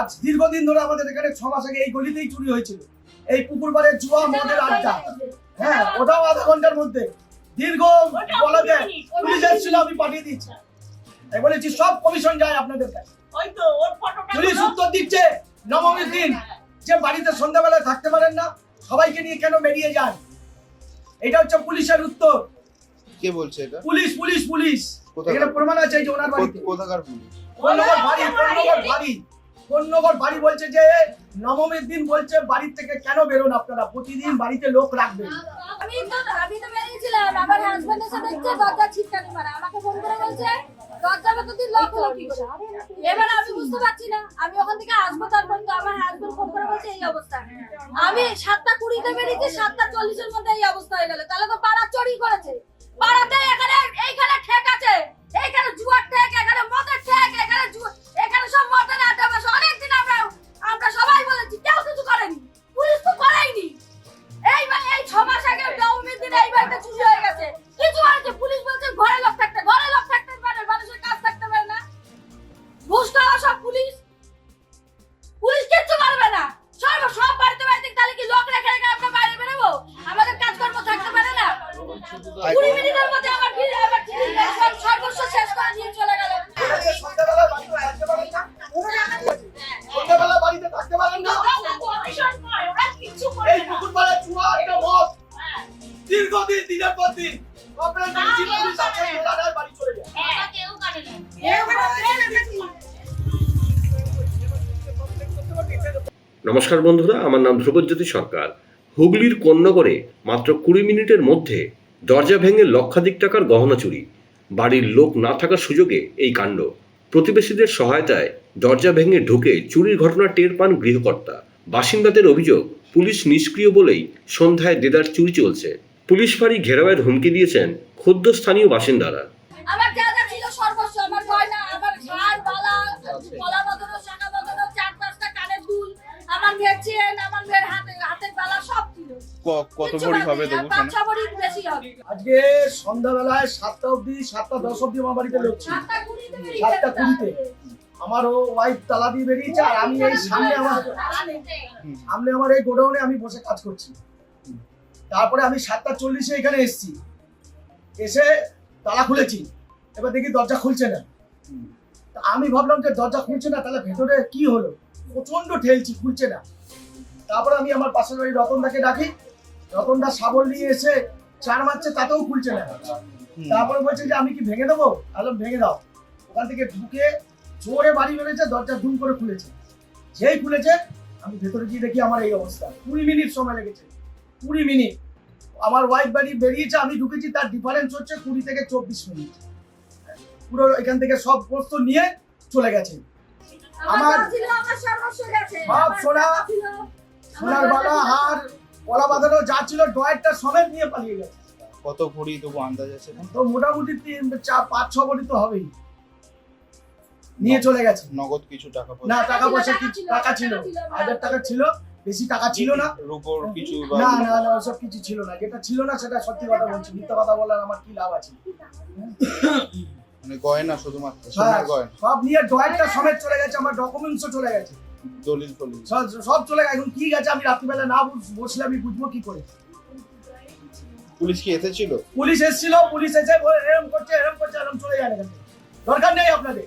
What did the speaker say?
আজ দীর্ঘদিন ধরে আমাদের এখানে ছ মাস আগে এই গলিতেই চুরি হয়েছিল। এই পুকুর পাড়ে জুয়া মদের আড্ডা। হ্যাঁ ওটাও আধা ঘণ্টার মধ্যে। দীর্ঘ বলা যায় পুলিশ এসেছিল আমি পাঠিয়ে দিচ্ছি আমি বলেছি সব কমিশন যায় আপনাদের কাছে। ওই তো ওর ফটোটা পুলিশ উত্তর দিচ্ছে নবমীর দিন। যে বাড়িতে সন্ধ্যাবেলায় থাকতে পারেন না সবাইকে নিয়ে কেন বেরিয়ে যান? এটা হচ্ছে পুলিশের উত্তর। কে বলছে এটা? Police police police. এখানে প্রমাণ আছে যে ওনার বাড়িতে। কোথাকার পুলিশ? বাড়ি বাড়ি? কোন্নগর বাড়ি বলছে যে, নবমীর দিন বলছে বাড়ির থেকে কেন বেরোন আপনারা? প্রতিদিন বাড়িতে লোক রাখবেন আমি তো আমি তো বেরিয়েছিলাম। আমার হাজবেন্ড এসে দেখছে দরজা ছিটকানি মারা আমাকে ফোন করে বলছে, দরজা কতদিন লক হলো কি করে? এবার আমি বুঝতে পারছি না। আমি ওখান থেকে আসব, তারপর তো আমার হাজবেন্ড ফোন করে বলছে, এই অবস্থা। আমি সাতটা কুড়িতে বেরিয়েছি, সাতটা চল্লিশের মধ্যে এই অবস্থা হয়ে গেল। তাহলে তো পাড়া চুরি করেছে। পাড়াতে এখানে পর দিন আপনারা দেখছি পুলিশ আছে বাড়ি চলে যায় হ্যাঁ, কেউ না। নমস্কার বন্ধুরা আমার নাম ধ্রুবজ্যোতি সরকার। হুগলির কন্যগরে মাত্র কুড়ি মিনিটের মধ্যে দরজা ভেঙে লক্ষাধিক টাকার গহনা চুরি। বাড়ির লোক না থাকার সুযোগে এই কাণ্ড। প্রতিবেশীদের সহায়তায় দরজা ভেঙে ঢুকে চুরির ঘটনা টের পান গৃহকর্তা। বাসিন্দাদের অভিযোগ পুলিশ নিষ্ক্রিয় বলেই সন্ধ্যায় দেদার চুরি চলছে। পুলিশ ফাঁড়ি ঘেরাওয়ের হুমকি দিয়েছেন ক্ষুদ্র স্থানীয় বাসিন্দারা। আমার যা যা ছিল সর্বস্ব আমার গয়না আমার ঝাড় বালা গলা বাঁধানো শাখা বাঁধানো চার পাঁচটা কানের দুল আমার মেয়ের চেন আমার মেয়ের হাতে হাতের বালা সব ছিল। কত ভরি হবে নেই, তবু পাঁচ ছ ভরি বেশি হবে। আজকে সন্ধ্যাবেলায় সাতটা অবধি সাতটা দশ অবধি আমার বাড়িতে লোক ছিল। সাতটা কুড়িতে। আমার ও ওয়াইফ তালা দিয়ে বেরিয়েছে আর আমি এই সামনে আমার সামনে আমার এই গোডাউনে আমি বসে কাজ করছি। তারপরে আমি সাতটা চল্লিশে এখানে এসেছি। এসে তালা খুলেছি। এবার দেখি দরজা খুলছে না। আমি ভাবলাম যে দরজা খুলছে না, তাহলে ভেতরে কি হলো? প্রচণ্ড ঠেলছি, খুলছে না। তারপরে আমি আমার পাশের বাড়ি রতনদাকে ডাকি। রতনদা শাবল নিয়ে এসে চার মারছে, তাতেও খুলছে না। তারপরে বলছে যে, আমি কি ভেঙে দেবো? তাহলে ভেঙে দাও। ওখান থেকে ঢুকে জোরে বাড়ি মেরেছে দরজা ধুম করে খুলেছে। যেই খুলেছে, আমি ভেতরে গিয়ে দেখি আমার এই অবস্থা। কুড়ি মিনিট সময় লেগেছে। কুড়ি মিনিট। আমার ওয়াইফ বাড়ি বেরিয়েছে আমি ঢুকেছি তার ডিফারেন্স হচ্ছে কুড়ি থেকে চব্বিশ মিনিট। পুরো এখান থেকে সব বস্তু নিয়ে চলে গেছে। আমার আমার- যা ছিল আমার সর্বস্ব গেছে। সব সোনা, সোনার ছিল। হার কলা বাঁধানো যা ছিল সমেত নিয়ে পালিয়ে গেছে। কত ভরি তবু আন্দাজ আছে? তো মোটামুটি তিন চার পাঁচ ছ বড়ি তো হবেই। নিয়ে চলে গেছে। নগদ কিছু টাকা না পয়সা টাকা পয়সা কিছু ছিল, টাকা ছিল টাকা ছিল, হাজার টাকা ছিল। বেশি টাকা ছিল না। রূপোর কিছু না না না ওসব কিছু ছিল না। যেটা ছিল না সেটা সত্যি কথা বলছি। মিথ্যা কথা বলার আমার কি লাভ আছে? মানে গয়না শুধুমাত্র হ্যাঁ, সোনার গয়না? সব নিয়ে ড্রয়ারটা সমেত চলে গেছে আমার ডকুমেন্টসও চলে গেছে। দলিল ফলিল? সব সব চলে গেছে। এখন কি গেছে আমি রাত্রিবেলা না বসলে আমি বুঝব কি করে? পুলিশ কি এসেছিল? পুলিশ এসেছিল পুলিশ এসে বলে এরম করছে এরম করছে এরম চলে এখান দরকার নেই আপনাদের।